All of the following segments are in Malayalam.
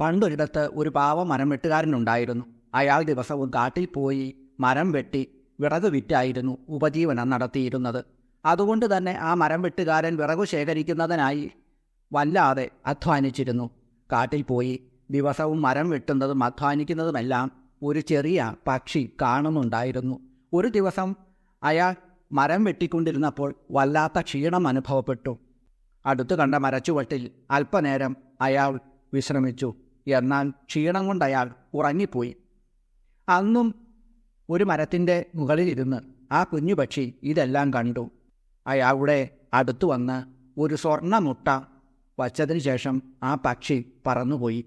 പണ്ടൊരിടത്ത് ഒരു പാവ മരം വെട്ടുകാരനുണ്ടായിരുന്നു അയാൾ ദിവസവും കാട്ടിൽ പോയി മരം വെട്ടി വിറക് വിറ്റായിരുന്നു ഉപജീവനം നടത്തിയിരുന്നത്. അതുകൊണ്ട് തന്നെ ആ മരം വെട്ടുകാരൻ വിറകു ശേഖരിക്കുന്നതിനായി വല്ലാതെ അധ്വാനിച്ചിരുന്നു. കാട്ടിൽ പോയി ദിവസവും മരം വെട്ടുന്നതും അധ്വാനിക്കുന്നതുമെല്ലാം ഒരു ചെറിയ പക്ഷി കാണുന്നുണ്ടായിരുന്നു. ഒരു ദിവസം അയാൾ മരം വെട്ടിക്കൊണ്ടിരുന്നപ്പോൾ വല്ലാത്ത ക്ഷീണം അനുഭവപ്പെട്ടു. അടുത്തു കണ്ട മരച്ചുവട്ടിൽ അല്പനേരം അയാൾ വിശ്രമിച്ചു. എന്നാൽ ക്ഷീണം കൊണ്ട് അയാൾ ഉറങ്ങിപ്പോയി. അന്നും ഒരു മരത്തിന്റെ മുകളിലിരുന്ന് ആ കുഞ്ഞു പക്ഷി ഇതെല്ലാം കണ്ടു. അയാളുടെ അടുത്തു വന്ന് ഒരു സ്വർണമുട്ട വച്ചതിന് ശേഷം ആ പക്ഷി പറന്നുപോയി.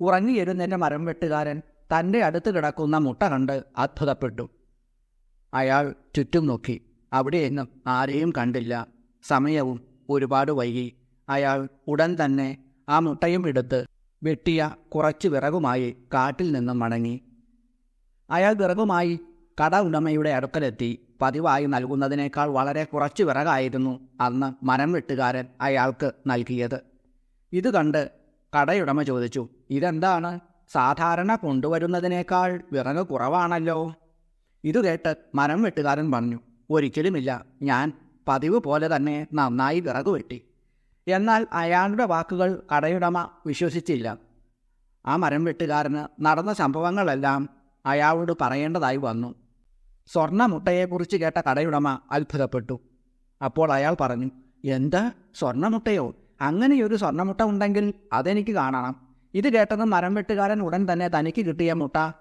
ഉറങ്ങിയിരുന്നതിന്റെ മരം വെട്ടുകാരൻ തന്റെ അടുത്ത് കിടക്കുന്ന മുട്ട കണ്ട് അത്ഭുതപ്പെട്ടു. അയാൾ ചുറ്റും നോക്കി. അവിടെയെന്നും ആരെയും കണ്ടില്ല. സമയവും ഒരുപാട് വൈകി. അയാൾ ഉടൻ തന്നെ ആ മുട്ടയും എടുത്ത് വെട്ടിയ കുറച്ച് വിറകുമായി കാട്ടിൽ നിന്നും മടങ്ങി അയാൾ വിറകുമായി കട ഉടമയുടെ അടുക്കലെത്തി പതിവായി നൽകുന്നതിനേക്കാൾ വളരെ കുറച്ച് വിറകായിരുന്നു അന്ന് മരം വെട്ടുകാരൻ അയാൾക്ക് നൽകിയത്. ഇത് കണ്ട് കടയുടമ ചോദിച്ചു ഇതെന്താണ്? സാധാരണ കൊണ്ടുവരുന്നതിനേക്കാൾ വിറക് കുറവാണല്ലോ. ഇത് കേട്ട് മരം വെട്ടുകാരൻ പറഞ്ഞു ഒരിക്കലുമില്ല. ഞാൻ പതിവ് പോലെ തന്നെ നന്നായി വിറക് വെട്ടി. എന്നാൽ അയാളുടെ വാക്കുകൾ കടയുടമ വിശ്വസിച്ചില്ല. ആ മരം വെട്ടുകാരന് നടന്ന സംഭവങ്ങളെല്ലാം അയാളോട് പറയേണ്ടതായി വന്നു. സ്വർണമുട്ടയെക്കുറിച്ച് കേട്ട കടയുടമ അത്ഭുതപ്പെട്ടു. അപ്പോൾ അയാൾ പറഞ്ഞു എന്താ? സ്വർണമുട്ടയോ അങ്ങനെയൊരു സ്വർണമുട്ട ഉണ്ടെങ്കിൽ അതെനിക്ക് കാണണം. ഇത് കേട്ടത് മരം വെട്ടുകാരൻ ഉടൻ തന്നെ തനിക്ക് കിട്ടിയ മുട്ട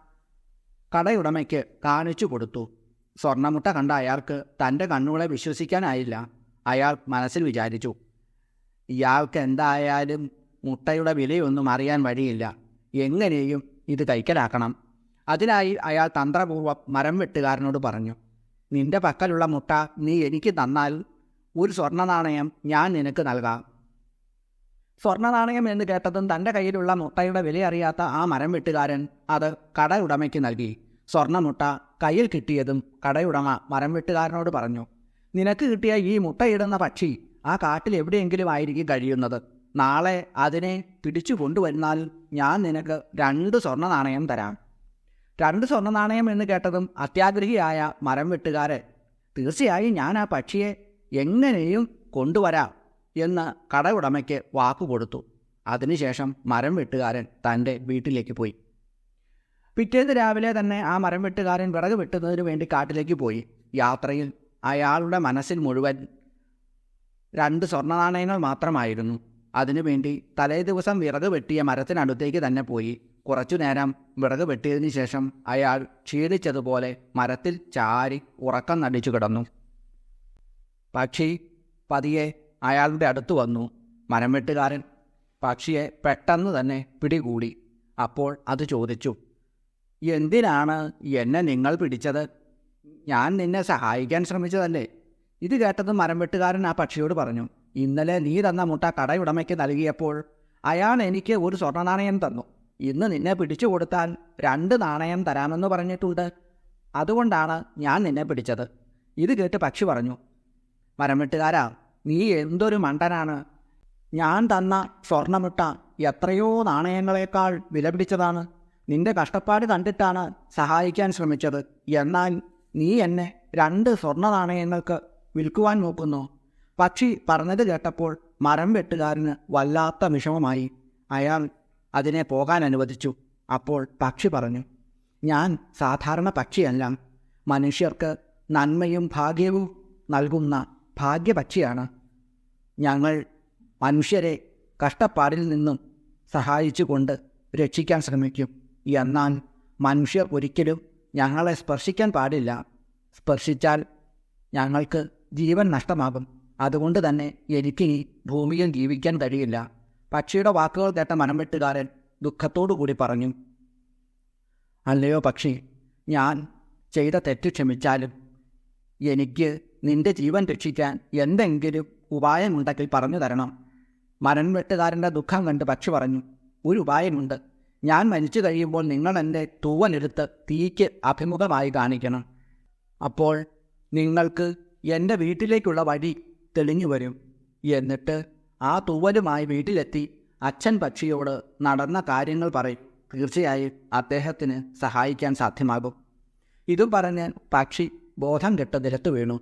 കടയുടമയ്ക്ക് കാണിച്ചു കൊടുത്തു. സ്വർണമുട്ട കണ്ട അയാൾക്ക് തന്റെ കണ്ണുകളെ വിശ്വസിക്കാനായില്ല. അയാൾ മനസ്സിൽ വിചാരിച്ചു ഇയാൾക്ക് എന്തായാലും മുട്ടയുടെ വിലയൊന്നും അറിയാൻ വഴിയില്ല. എങ്ങനെയും ഇത് കൈക്കലാക്കണം. അതിനായി അയാൾ തന്ത്രപൂർവം മരം വെട്ടുകാരനോട് പറഞ്ഞു നിന്റെ പക്കലുള്ള മുട്ട നീ എനിക്ക് തന്നാൽ ഒരു സ്വർണ നാണയം ഞാൻ നിനക്ക് നൽകാം. സ്വർണ നാണയം എന്ന് കേട്ടതും തന്റെ കയ്യിലുള്ള മുട്ടയുടെ വില അറിയാത്ത ആ മരം വെട്ടുകാരൻ അത് കടയുടമയ്ക്ക് നൽകി. സ്വർണമുട്ട കയ്യിൽ കിട്ടിയതും കടയുടമ മരം വെട്ടുകാരനോട് പറഞ്ഞു നിനക്ക് കിട്ടിയ ഈ മുട്ടയിടുന്ന പക്ഷി ആ കാട്ടിൽ എവിടെയെങ്കിലും ആയിരിക്കും കഴിയുന്നത്. നാളെ അതിനെ പിടിച്ചു കൊണ്ടുവന്നാൽ ഞാൻ നിനക്ക് രണ്ട് സ്വർണ നാണയം തരാം. രണ്ട് സ്വർണ നാണയം എന്ന് കേട്ടതും അത്യാഗ്രഹിയായ മരം വെട്ടുകാരൻ തീർച്ചയായും ഞാൻ ആ പക്ഷിയെ എങ്ങനെയും കൊണ്ടുവരാം എന്ന് കടയുടമയ്ക്ക് വാക്കു കൊടുത്തു. അതിനുശേഷം മരം വെട്ടുകാരൻ തന്റെ വീട്ടിലേക്ക് പോയി. പിറ്റേന്ന് രാവിലെ തന്നെ ആ മരം വെട്ടുകാരൻ വിറക് വെട്ടുന്നതിന് വേണ്ടി കാട്ടിലേക്ക് പോയി. യാത്രയിൽ അയാളുടെ മനസ്സിൽ മുഴുവൻ രണ്ട് സ്വർണ നാണയങ്ങൾ മാത്രമായിരുന്നു അതിനുവേണ്ടി തലേദിവസം വിറക് വെട്ടിയ മരത്തിനടുത്തേക്ക് തന്നെ പോയി. കുറച്ചുനേരം വിറക് വെട്ടിയതിനു ശേഷം അയാൾ ക്ഷീണിച്ചതുപോലെ മരത്തിൽ ചാരി ഉറക്കം നടിച്ചു കിടന്നു. പക്ഷി പതിയെ അയാളുടെ അടുത്ത് വന്നു. മരം വെട്ടുകാരൻ പക്ഷിയെ പെട്ടെന്ന് തന്നെ പിടികൂടി. അപ്പോൾ അത് ചോദിച്ചു എന്തിനാണ് എന്നെ നിങ്ങൾ പിടിച്ചത്? ഞാൻ നിന്നെ സഹായിക്കാൻ ശ്രമിച്ചതല്ലേ? ഇത് കേട്ടത് മരം വെട്ടുകാരൻ ആ പക്ഷിയോട് പറഞ്ഞു ഇന്നലെ നീ തന്ന മുട്ട കടയുടമയ്ക്ക് നൽകിയപ്പോൾ അയാൾ എനിക്ക് ഒരു സ്വർണ നാണയം തന്നു. ഇന്ന് നിന്നെ പിടിച്ചു കൊടുത്താൽ രണ്ട് നാണയം തരാമെന്ന് പറഞ്ഞിട്ടുണ്ട്. അതുകൊണ്ടാണ് ഞാൻ നിന്നെ പിടിച്ചത്. ഇത് കേട്ട് പക്ഷി പറഞ്ഞു മരം വെട്ടുകാരാ നീ എന്തൊരു മണ്ടനാണ്. ഞാൻ തന്ന സ്വർണമുട്ട എത്രയോ നാണയങ്ങളെക്കാൾ വില പിടിച്ചതാണ് നിന്റെ കഷ്ടപ്പാട് കണ്ടിട്ടാണ് സഹായിക്കാൻ ശ്രമിച്ചത്. എന്നാൽ നീ എന്നെ രണ്ട് സ്വർണ നാണയങ്ങൾക്ക് വിൽക്കുവാൻ നോക്കുന്നു. പക്ഷി പറഞ്ഞത് കേട്ടപ്പോൾ മരം വെട്ടുകാരന് വല്ലാത്ത വിഷമമായി. അയാൾ അതിനെ പോകാൻ അനുവദിച്ചു. അപ്പോൾ പക്ഷി പറഞ്ഞു ഞാൻ സാധാരണ പക്ഷിയല്ല. മനുഷ്യർക്ക് നന്മയും ഭാഗ്യവും നൽകുന്ന ഭാഗ്യപക്ഷിയാണ്. ഞങ്ങൾ മനുഷ്യരെ കഷ്ടപ്പാടിൽ നിന്നും സഹായിച്ചുകൊണ്ട് രക്ഷിക്കാൻ ശ്രമിക്കും. എന്നാൽ മനുഷ്യർ ഒരിക്കലും ഞങ്ങളെ സ്പർശിക്കാൻ പാടില്ല. സ്പർശിച്ചാൽ ഞങ്ങൾക്ക് ജീവൻ നഷ്ടമാകും. അതുകൊണ്ട് തന്നെ എനിക്ക് ഈ ഭൂമിയിൽ ജീവിക്കാൻ കഴിയില്ല. പക്ഷിയുടെ വാക്കുകൾ കേട്ട മനംവെട്ടുകാരൻ കൂടി പറഞ്ഞു അല്ലയോ പക്ഷി ഞാൻ ചെയ്ത തെറ്റ് ക്ഷമിച്ചാലും എനിക്ക് നിന്റെ ജീവൻ രക്ഷിക്കാൻ എന്തെങ്കിലും ഉപായമുണ്ടെങ്കിൽ പറഞ്ഞു തരണം. മരൺവെട്ടുകാരന്റെ ദുഃഖം കണ്ട് പക്ഷി പറഞ്ഞു ഒരു ഉപായമുണ്ട്. ഞാൻ മരിച്ചു കഴിയുമ്പോൾ നിങ്ങൾ എന്റെ തൂവനെടുത്ത് തീയ്ക്ക് അഭിമുഖമായി കാണിക്കണം. അപ്പോൾ നിങ്ങൾക്ക് എന്റെ വീട്ടിലേക്കുള്ള വഴി തെളിഞ്ഞു വരും. എന്നിട്ട് ആ തൂവലുമായി വീട്ടിലെത്തി അച്ഛൻ പക്ഷിയോട് നടന്ന കാര്യങ്ങൾ പറയും. തീർച്ചയായും അദ്ദേഹത്തിന് സഹായിക്കാൻ സാധ്യമാകും. ഇതും പറഞ്ഞ് പക്ഷി ബോധം കെട്ട് നിലത്ത് വീണു.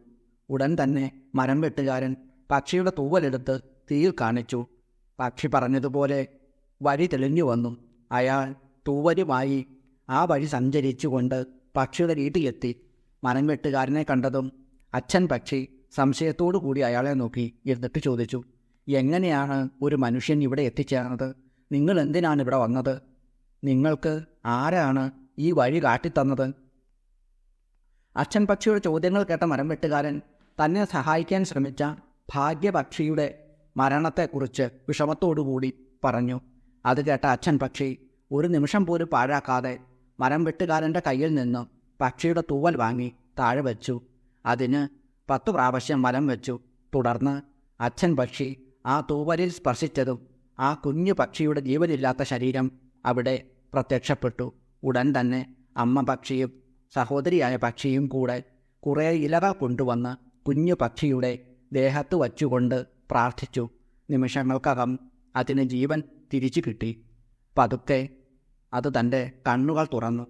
ഉടൻ തന്നെ മരം വെട്ടുകാരൻ പക്ഷിയുടെ തൂവലെടുത്ത് തീയിൽ കാണിച്ചു. പക്ഷി പറഞ്ഞതുപോലെ വഴി തെളിഞ്ഞു വന്നു. അയാൾ തൂവലുമായി ആ വഴി സഞ്ചരിച്ചുകൊണ്ട് പക്ഷിയുടെ വീട്ടിലെത്തി. മരം വെട്ടുകാരനെ കണ്ടതും അച്ഛൻ പക്ഷി സംശയത്തോടു കൂടി അയാളെ നോക്കി എന്നിട്ട് ചോദിച്ചു എങ്ങനെയാണ് ഒരു മനുഷ്യൻ ഇവിടെ എത്തിച്ചേർന്നത്? നിങ്ങൾ എന്തിനാണ് ഇവിടെ വന്നത്? നിങ്ങൾക്ക് ആരാണ് ഈ വഴി കാട്ടിത്തന്നത്? അച്ഛൻ പക്ഷിയുടെ ചോദ്യങ്ങൾ കേട്ട മരം വെട്ടുകാരൻ തന്നെ സഹായിക്കാൻ ശ്രമിച്ച ഭാഗ്യപക്ഷിയുടെ മരണത്തെക്കുറിച്ച് വിഷമത്തോടുകൂടി പറഞ്ഞു. അത് കേട്ട അച്ഛൻ പക്ഷി ഒരു നിമിഷം പോലും പാഴാക്കാതെ മരം വെട്ടുകാരന്റെ കയ്യിൽ നിന്നും പക്ഷിയുടെ തൂവൽ വാങ്ങി താഴെ വെച്ചു. അതിന് പത്തു പ്രാവശ്യം വലം വെച്ചു. തുടർന്ന് അച്ഛൻ പക്ഷി ആ തൂവലിൽ സ്പർശിച്ചതും ആ കുഞ്ഞു പക്ഷിയുടെ ജീവനില്ലാത്ത ശരീരം അവിടെ പ്രത്യക്ഷപ്പെട്ടു. ഉടൻ തന്നെ അമ്മ പക്ഷിയും സഹോദരിയായ പക്ഷിയും കൂടെ കുറേ ഇലവ കൊണ്ടുവന്ന് കുഞ്ഞു പക്ഷിയുടെ ദേഹത്ത് വച്ചുകൊണ്ട് പ്രാർത്ഥിച്ചു. നിമിഷങ്ങൾക്കകം അതിന് ജീവൻ തിരിച്ചു കിട്ടി. പതുക്കെ അത് തന്റെ കണ്ണുകൾ തുറന്നു.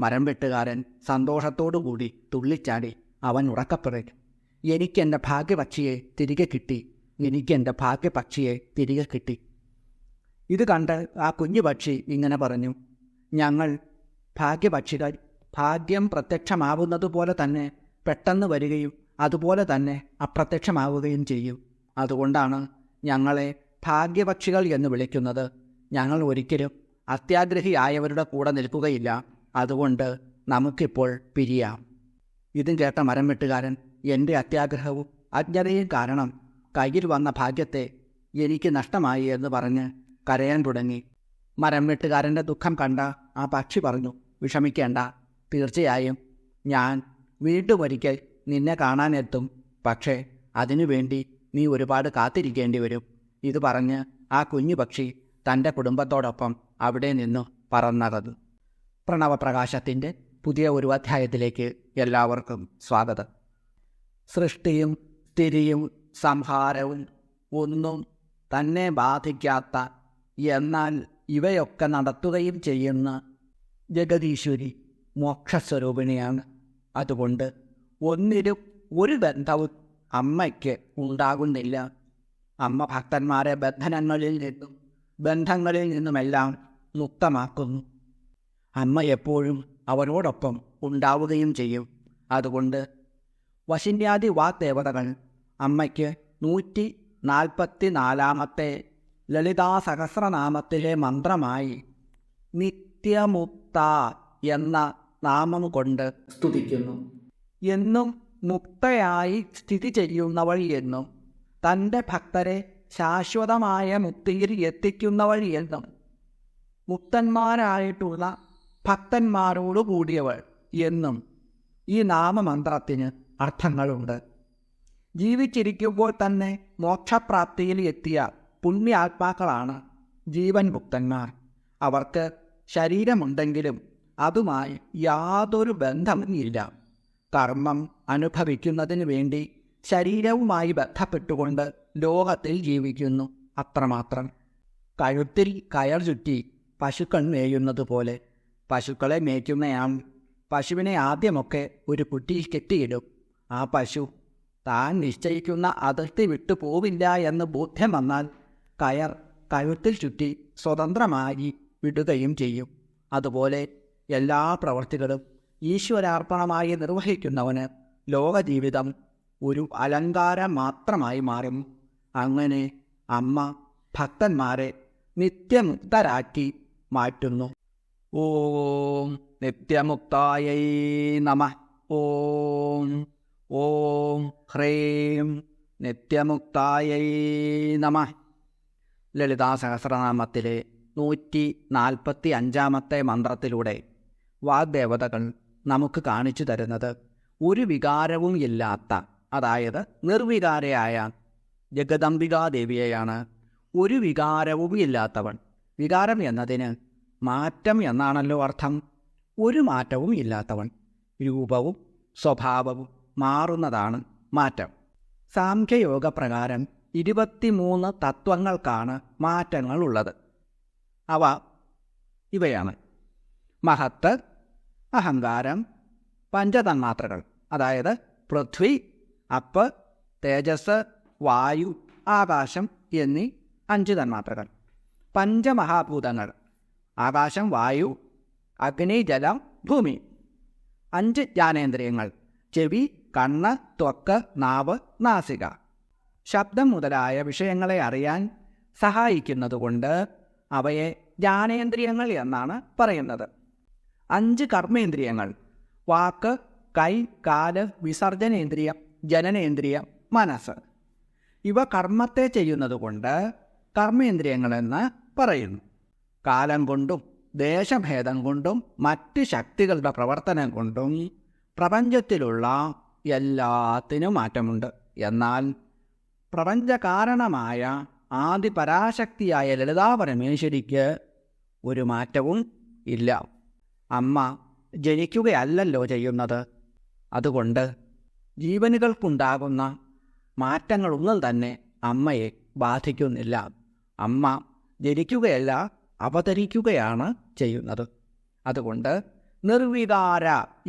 മരം വെട്ടുകാരൻ സന്തോഷത്തോടുകൂടി തുള്ളിച്ചാടി. അവൻ ഉറക്കപ്പറഞ്ഞു എനിക്കെന്റെ ഭാഗ്യപക്ഷിയെ തിരികെ കിട്ടി. എനിക്കെന്റെ ഭാഗ്യപക്ഷിയെ തിരികെ കിട്ടി. ഇത് കണ്ട് ആ കുഞ്ഞു പക്ഷി ഇങ്ങനെ പറഞ്ഞു ഞങ്ങൾ ഭാഗ്യപക്ഷികൾ ഭാഗ്യം പ്രത്യക്ഷമാവുന്നതുപോലെ തന്നെ പെട്ടെന്ന് വരികയും അതുപോലെ തന്നെ അപ്രത്യക്ഷമാവുകയും ചെയ്യും. അതുകൊണ്ടാണ് ഞങ്ങളെ ഭാഗ്യപക്ഷികൾ എന്ന് വിളിക്കുന്നത്. ഞങ്ങൾ ഒരിക്കലും അത്യാഗ്രഹിയായവരുടെ കൂടെ നിൽക്കുകയില്ല. അതുകൊണ്ട് നമുക്കിപ്പോൾ പിരിയാം. ഇതും കേട്ട മരം വെട്ടുകാരൻ എന്റെ അത്യാഗ്രഹവും അജ്ഞതയും കാരണം കയ്യിൽ വന്ന ഭാഗ്യത്തെ എനിക്ക് നഷ്ടമായി എന്ന് പറഞ്ഞ് കരയാൻ തുടങ്ങി. മരം വെട്ടുകാരന്റെ ദുഃഖം കണ്ട ആ പക്ഷി പറഞ്ഞു വിഷമിക്കേണ്ട. തീർച്ചയായും ഞാൻ വീണ്ടും ഒരിക്കൽ നിന്നെ കാണാനെത്തും. പക്ഷേ അതിനുവേണ്ടി നീ ഒരുപാട് കാത്തിരിക്കേണ്ടി വരും. ഇത് പറഞ്ഞ് ആ കുഞ്ഞു പക്ഷി തന്റെ കുടുംബത്തോടൊപ്പം അവിടെ നിന്നു പറന്നകന്നു പ്രണവപ്രകാശത്തിന്റെ പുതിയ ഒരു അധ്യായത്തിലേക്ക് എല്ലാവർക്കും സ്വാഗതം. സൃഷ്ടിയും സ്ഥിതിയും സംഹാരവും ഒന്നും തന്നെ ബാധിക്കാത്ത എന്നാൽ ഇവയൊക്കെ നടത്തുകയും ചെയ്യുന്ന ജഗതീശ്വരി മോക്ഷസ്വരൂപിണിയാണ്. അതുകൊണ്ട് ഒന്നിലും ഒരു ബന്ധവും അമ്മയ്ക്ക് ഉണ്ടാകുന്നില്ല. അമ്മ ഭക്തന്മാരെ ബന്ധനങ്ങളിൽ നിന്നും ബന്ധങ്ങളിൽ നിന്നുമെല്ലാം മുക്തമാക്കുന്നു. അമ്മ എപ്പോഴും അവരോടൊപ്പം ഉണ്ടാവുകയും ചെയ്യും. അതുകൊണ്ട് വശിന്യാദി വാഗ്ദേവതകൾ അമ്മയ്ക്ക് നൂറ്റി നാൽപ്പത്തി നാലാമത്തെ ലളിതാ സഹസ്രനാമത്തിലെ മന്ത്രമായി നിത്യമുക്ത എന്ന നാമം കൊണ്ട് സ്തുതിക്കുന്നു. എന്നും മുക്തയായി സ്ഥിതി ചെയ്യുന്നവൾ എന്നും തന്റെ ഭക്തരെ ശാശ്വതമായ മുക്തിയിൽ എത്തിക്കുന്നവൾ എന്നും മുക്തന്മാരായിട്ടുള്ള ഭക്തന്മാരോട് കൂടിയവൾ എന്നും ഈ നാമമന്ത്രത്തിന് അർത്ഥങ്ങളുണ്ട്. ജീവിച്ചിരിക്കുമ്പോൾ തന്നെ മോക്ഷപ്രാപ്തിയിൽ എത്തിയ പുണ്യാത്മാക്കളാണ് ജീവൻ മുക്തന്മാർ അവർക്ക് ശരീരമുണ്ടെങ്കിലും അതുമായി യാതൊരു ബന്ധമില്ല കർമ്മം അനുഭവിക്കുന്നതിന് വേണ്ടി ശരീരവുമായി ബന്ധപ്പെട്ടുകൊണ്ട് ലോകത്തിൽ ജീവിക്കുന്നു അത്രമാത്രം. കഴുത്തിൽ കയർ ചുറ്റി പശുക്കൾ മേയുന്നത് പോലെ പശുക്കളെ മേയ്ക്കുന്നയാൾ പശുവിനെ ആദ്യമൊക്കെ ഒരു കുറ്റിയിൽ കെട്ടിയിടും. ആ പശു താൻ നിശ്ചയിക്കുന്ന അതിർത്തി വിട്ടു പോവില്ല എന്ന് ബോധ്യം വന്നാൽ കയർ കഴുത്തിൽ ചുറ്റി സ്വതന്ത്രമായി വിടുകയും ചെയ്യും. അതുപോലെ എല്ലാ പ്രവർത്തികളും ഈശ്വരാർപ്പണമായി നിർവഹിക്കുന്നവന് ലോകജീവിതം ഒരു അലങ്കാരം മാത്രമായി മാറും. അങ്ങനെ അമ്മ ഭക്തന്മാരെ നിത്യമുക്തരാക്കി മാറ്റുന്നു. ഓം നിത്യമുക്തായൈ നമ. ഓം ഓം ഹ്രീം നിത്യമുക്തായൈ നമ. ലളിതാ സഹസ്രനാമത്തിലെ നൂറ്റി നാൽപ്പത്തി അഞ്ചാമത്തെ മന്ത്രത്തിലൂടെ വാഗ്ദേവതകൾ നമുക്ക് കാണിച്ചു തരുന്നത് ഒരു വികാരവും ഇല്ലാത്ത അതായത് നിർവികാരയായ ജഗദംബികാദേവിയെയാണ്. ഒരു വികാരവും ഇല്ലാത്തവൻ. വികാരം എന്നതിന് മാറ്റം എന്നാണല്ലോ അർത്ഥം. ഒരു മാറ്റവും ഇല്ലാത്തവൻ രൂപവും സ്വഭാവവും മാറുന്നതാണ് മാറ്റം. സാംഖ്യയോഗ പ്രകാരം ഇരുപത്തിമൂന്ന് തത്വങ്ങൾക്കാണ് മാറ്റങ്ങൾ ഉള്ളത് അവ ഇവയാണ്. മഹത്ത് അഹങ്കാരം പഞ്ചതന്മാത്രകൾ അതായത് പൃഥ്വി അപ്പ് തേജസ് വായു ആകാശം എന്നീ അഞ്ച് തന്മാത്രകൾ. പഞ്ചമഹാഭൂതങ്ങൾ ആകാശം വായു അഗ്നി ജലം ഭൂമി. അഞ്ച് ജ്ഞാനേന്ദ്രിയങ്ങൾ. ചെവി കണ്ണ് ത്വക്ക് നാവ് നാസിക. ശബ്ദം മുതലായ വിഷയങ്ങളെ അറിയാൻ സഹായിക്കുന്നതുകൊണ്ട് അവയെ ജ്ഞാനേന്ദ്രിയങ്ങൾ എന്നാണ് പറയുന്നത്. അഞ്ച് കർമ്മേന്ദ്രിയങ്ങൾ. വാക്ക് കൈ കാൽ വിസർജനേന്ദ്രിയം ജനനേന്ദ്രിയം മനസ്സ്. ഇവ കർമ്മത്തെ ചെയ്യുന്നതുകൊണ്ട് കർമ്മേന്ദ്രിയങ്ങളെന്ന് പറയുന്നു. കാലം കൊണ്ടും ദേശഭേദം കൊണ്ടും മറ്റ് ശക്തികളുടെ പ്രവർത്തനം കൊണ്ടും പ്രപഞ്ചത്തിലുള്ള എല്ലാത്തിനും മാറ്റമുണ്ട്. എന്നാൽ പ്രപഞ്ചകാരണമായ ആദി പരാശക്തിയായ ലളിതാ പരമേശ്വരിക്ക് ഒരു മാറ്റവും ഇല്ല. അമ്മ ജനിക്കുകയല്ലല്ലോ ചെയ്യുന്നത്. അതുകൊണ്ട് ജീവനുകൾക്കുണ്ടാകുന്ന മാറ്റങ്ങളൊന്നും തന്നെ അമ്മയെ ബാധിക്കുന്നില്ല. അമ്മ ജനിക്കുകയല്ല അവതരിക്കുകയാണ് ചെയ്യുന്നത്. അതുകൊണ്ട് നിർവികാര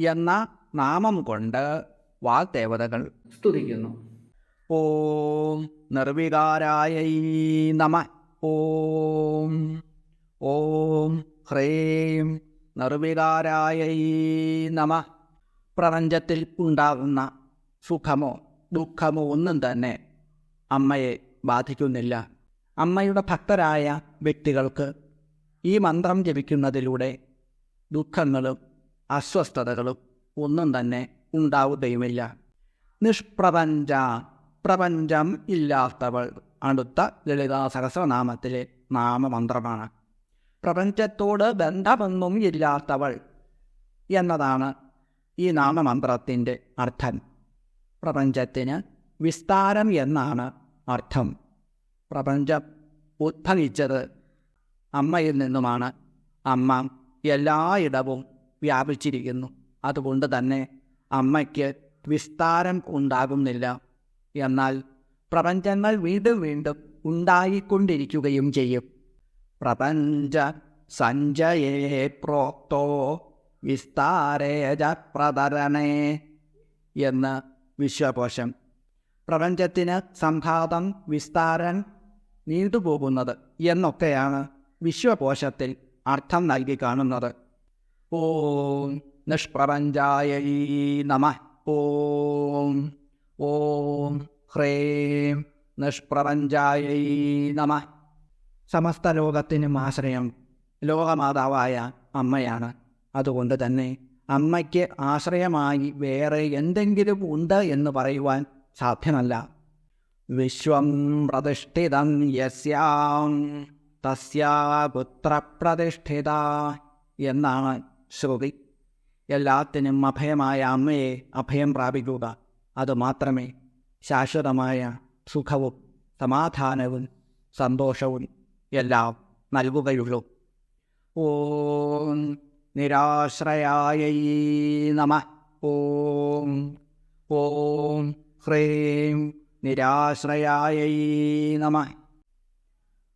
എന്ന നാമം കൊണ്ട് വാഗ്ദേവതകൾ സ്തുതിക്കുന്നു. ഓം നിർവികാരായ നമ. ഓം ഓം ഹ്രീം നിർവികാരായ നമ. പ്രപഞ്ചത്തിൽ ഉണ്ടാകുന്ന സുഖമോ ദുഃഖമോ ഒന്നും തന്നെ അമ്മയെ ബാധിക്കുന്നില്ല. അമ്മയുടെ ഭക്തരായ വ്യക്തികൾക്ക് ഈ മന്ത്രം ജപിക്കുന്നതിലൂടെ ദുഃഖങ്ങളും അസ്വസ്ഥതകളും ഒന്നും തന്നെ ഉണ്ടാവുകയുമില്ല. നിഷ്പ്രപഞ്ച പ്രപഞ്ചം ഇല്ലാത്തവൾ. അടുത്ത ലളിതാ സഹസ്രനാമത്തിലെ നാമമന്ത്രമാണ്. പ്രപഞ്ചത്തോട് ബന്ധമൊന്നും ഇല്ലാത്തവൾ എന്നതാണ് ഈ നാമമന്ത്രത്തിന്റെ അർത്ഥം. പ്രപഞ്ചത്തിന് വിസ്താരം എന്നാണ് അർത്ഥം. പ്രപഞ്ചം ഉദ്ഭവിച്ചത് അമ്മയിൽ നിന്നുമാണ് അമ്മ എല്ലായിടവും വ്യാപിച്ചിരിക്കുന്നു. അതുകൊണ്ട് തന്നെ അമ്മയ്ക്ക് വിസ്താരം ഉണ്ടാകുന്നില്ല. എന്നാൽ പ്രപഞ്ചങ്ങൾ വീണ്ടും വീണ്ടും ഉണ്ടായിക്കൊണ്ടിരിക്കുകയും ചെയ്യും. പ്രപഞ്ച സഞ്ജയേ പ്രോക്തോ വിസ്താരേജ പ്രതരണേ എന്ന് വിശ്വകോശം. പ്രപഞ്ചത്തിന് സംഘാതം വിസ്താരൻ നീണ്ടുപോകുന്നത് എന്നൊക്കെയാണ് വിശ്വകോശത്തിൽ അർത്ഥം നൽകി കാണുന്നത്. ഓം നിഷ്പ്രപഞ്ചായ നമ. ഓം ഓം ഹ്രേം നിഷ്പ്രപഞ്ചായ നമ. സമസ്ത ലോകത്തിനും ആശ്രയം ലോകമാതാവായ അമ്മയാണ്. അതുകൊണ്ട് തന്നെ അമ്മയ്ക്ക് ആശ്രയമായി വേറെ എന്തെങ്കിലും ഉണ്ട് എന്ന് പറയുവാൻ സാധ്യമല്ല. വിശ്വം പ്രതിഷ്ഠിതം യസ്യാം. തസ്യാ പുത്രപ്രതിഷ്ഠിത എന്നാണ് ശ്രുതി. എല്ലാത്തിനും അഭയമായ അമ്മയെ അഭയം പ്രാപിക്കുക. അതുമാത്രമേ ശാശ്വതമായ സുഖവും സമാധാനവും സന്തോഷവും എല്ലാം നൽകുകയുള്ളൂ. ഓം നിരാശ്രയായ നമ. ഓം ഓം ഹ്രീം നിരാശ്രയായ നമ.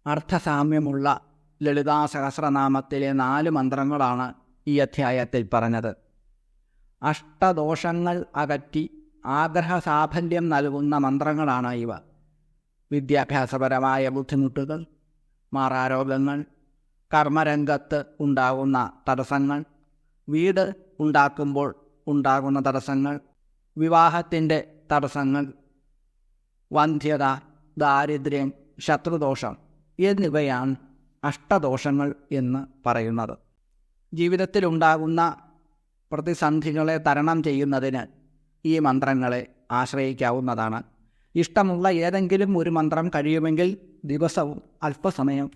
അർത്ഥസാമ്യമുള്ള ലളിതാ സഹസ്രനാമത്തിലെ നാല് മന്ത്രങ്ങളാണ് ഈ അധ്യായത്തിൽ പറഞ്ഞത്. അഷ്ടദോഷങ്ങൾ അകറ്റി ആഗ്രഹസാഫല്യം നൽകുന്ന മന്ത്രങ്ങളാണ് ഇവ. വിദ്യാഭ്യാസപരമായ ബുദ്ധിമുട്ടുകൾ മാറാരോഗങ്ങൾ കർമ്മരംഗത്ത് ഉണ്ടാകുന്ന തടസ്സങ്ങൾ വീട് ഉണ്ടാക്കുമ്പോൾ ഉണ്ടാകുന്ന തടസ്സങ്ങൾ വിവാഹത്തിന്റെ തടസ്സങ്ങൾ വന്ധ്യത ദാരിദ്ര്യം ശത്രുദോഷം എന്നിവയാണ് അഷ്ടദോഷങ്ങൾ എന്ന് പറയുന്നത്. ജീവിതത്തിലുണ്ടാകുന്ന പ്രതിസന്ധികളെ തരണം ചെയ്യുന്നതിന് ഈ മന്ത്രങ്ങളെ ആശ്രയിക്കാവുന്നതാണ്. ഇഷ്ടമുള്ള ഏതെങ്കിലും ഒരു മന്ത്രം കഴിയുമെങ്കിൽ ദിവസവും അല്പസമയം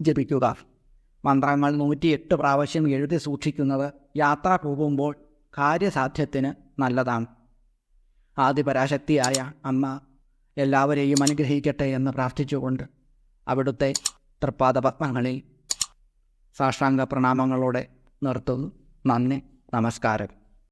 ജപിക്കുക. മന്ത്രങ്ങൾ നൂറ്റിയെട്ട് പ്രാവശ്യം എഴുതി സൂക്ഷിക്കുന്നത് യാത്ര പോകുമ്പോൾ കാര്യസാധ്യത്തിന് നല്ലതാണ്. ആദിപരാശക്തിയായ അമ്മ എല്ലാവരെയും അനുഗ്രഹിക്കട്ടെ എന്ന് പ്രാർത്ഥിച്ചുകൊണ്ട് അവിടുത്തെ തൃപ്പാദപത്മങ്ങളിൽ സാഷ്ടാംഗ പ്രണാമങ്ങളോടെ നിർത്തുന്നു. നന്ദി. നമസ്കാരം.